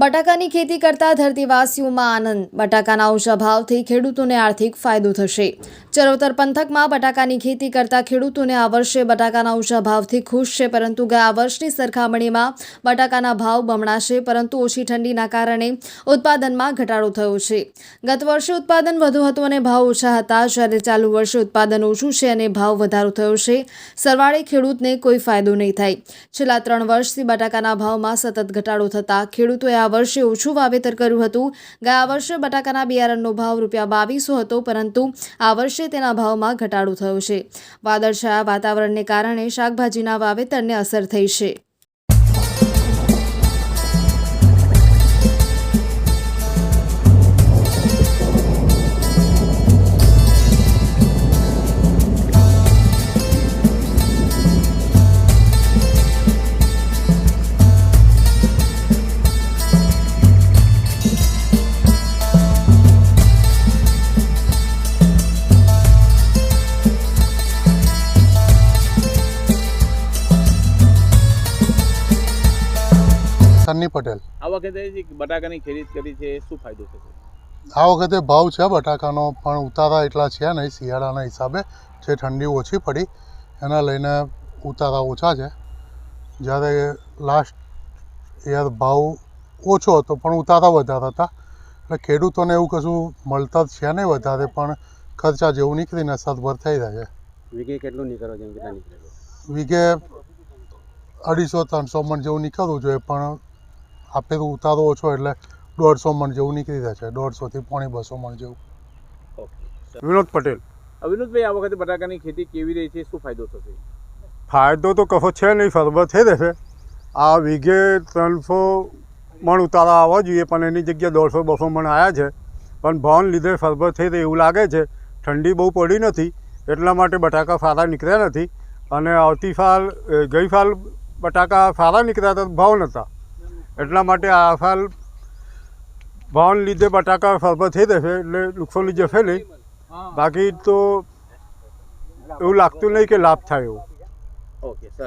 બટાકાની ખેતી કરતા ધરતીવાસીઓમાં આનંદ. બટાકાના ઊંચા ભાવથી ખેડૂતોને આર્થિક ફાયદો થશે. ચરોતર પંથકમાં બટાકાની ખેતી કરતા ખેડૂતોને આ વર્ષે બટાકાના ઊંચા ભાવથી ખુશ છે, પરંતુ ગયા વર્ષની સરખામણીમાં બટાકાના ભાવ બમણાશે, પરંતુ ઓછી ઠંડીના કારણે ઉત્પાદનમાં ઘટાડો થયો છે. ગત વર્ષે ઉત્પાદન વધુ હતું અને ભાવ ઓછા હતા. જ્યારે ચાલુ વર્ષે ઉત્પાદન ઓછું છે અને ભાવ વધારો થયો છે, સરવાળે ખેડૂતને કોઈ ફાયદો નહીં થાય. છેલ્લા ત્રણ વર્ષથી બટાકાના ભાવમાં સતત ઘટાડો થતાં ખેડૂતોએ આ વર્ષે ઓછું વાવેતર કર્યું હતું. ગયા વર્ષે બટાકાના બિયારણનો ભાવ રૂપિયા બાવીસો હતો, પરંતુ આ વર્ષે તેના ભાવમાં ઘટાડો થયો છે. વાદળછાયા વાતાવરણને કારણે શાકભાજીના વાવેતરને અસર થઈ છે. સન્ની પટેલ. આ વખતે જે બટાકાની ખરીદ કરી છે એ શું ફાયદો થશે? આ વખતે ભાવ છે બટાકાનો પણ ઉતારા એટલા છે નહીં શિયાળાના હિસાબે જે ઠંડી ઓછી પડી એના લઈને ઉતારા ઓછા છે. જ્યારે લાસ્ટ યર ભાવ ઓછો હતો પણ ઉતારા વધારે હતા. એટલે ખેડૂતોને એવું કશું મળતા જ છે નહીં વધારે પણ ખર્ચા જેવું નીકળીને સદભર થઈ રહ્યા છે. વીઘે કેટલું નીકળો જેમ કેટલા નીકળે વીઘે અઢીસો ત્રણસો મણ જેવું નીકળવું જોઈએ પણ આપેલું ઉતારો ઓછો એટલે દોઢસો મણ જેવું નીકળી જાય છે દોઢસોથી પોણી બસો મણ જેવું. ઓકે વિનોદ પટેલ. અવિનોદભાઈ આ વખતે બટાકાની ખેતી કેવી રહી છે? શું ફાયદો થશે? ફાયદો તો કશો છે નહીં ફરબત થઈ રહેશે આ વીઘે ત્રણસો મણ ઉતારા આવવા જોઈએ પણ એની જગ્યાએ દોઢસો બસો મણ આવ્યા છે. પણ ભાવને લીધે ફરબત થઈ રહી એવું લાગે છે. ઠંડી બહુ પડી નથી એટલા માટે બટાકા સારા નીકળ્યા નથી. અને આવતી સાલ ગઈ સાલ બટાકા સારા નીકળ્યા હતા ભાવ નહોતા એટલા માટે આ સાલ ભાવને લીધે બટાકા સરબત થઈ જશે એટલે નુકસાની જશે નહીં. બાકી તો એવું લાગતું નહીં કે લાભ થાય એવું. ઓકે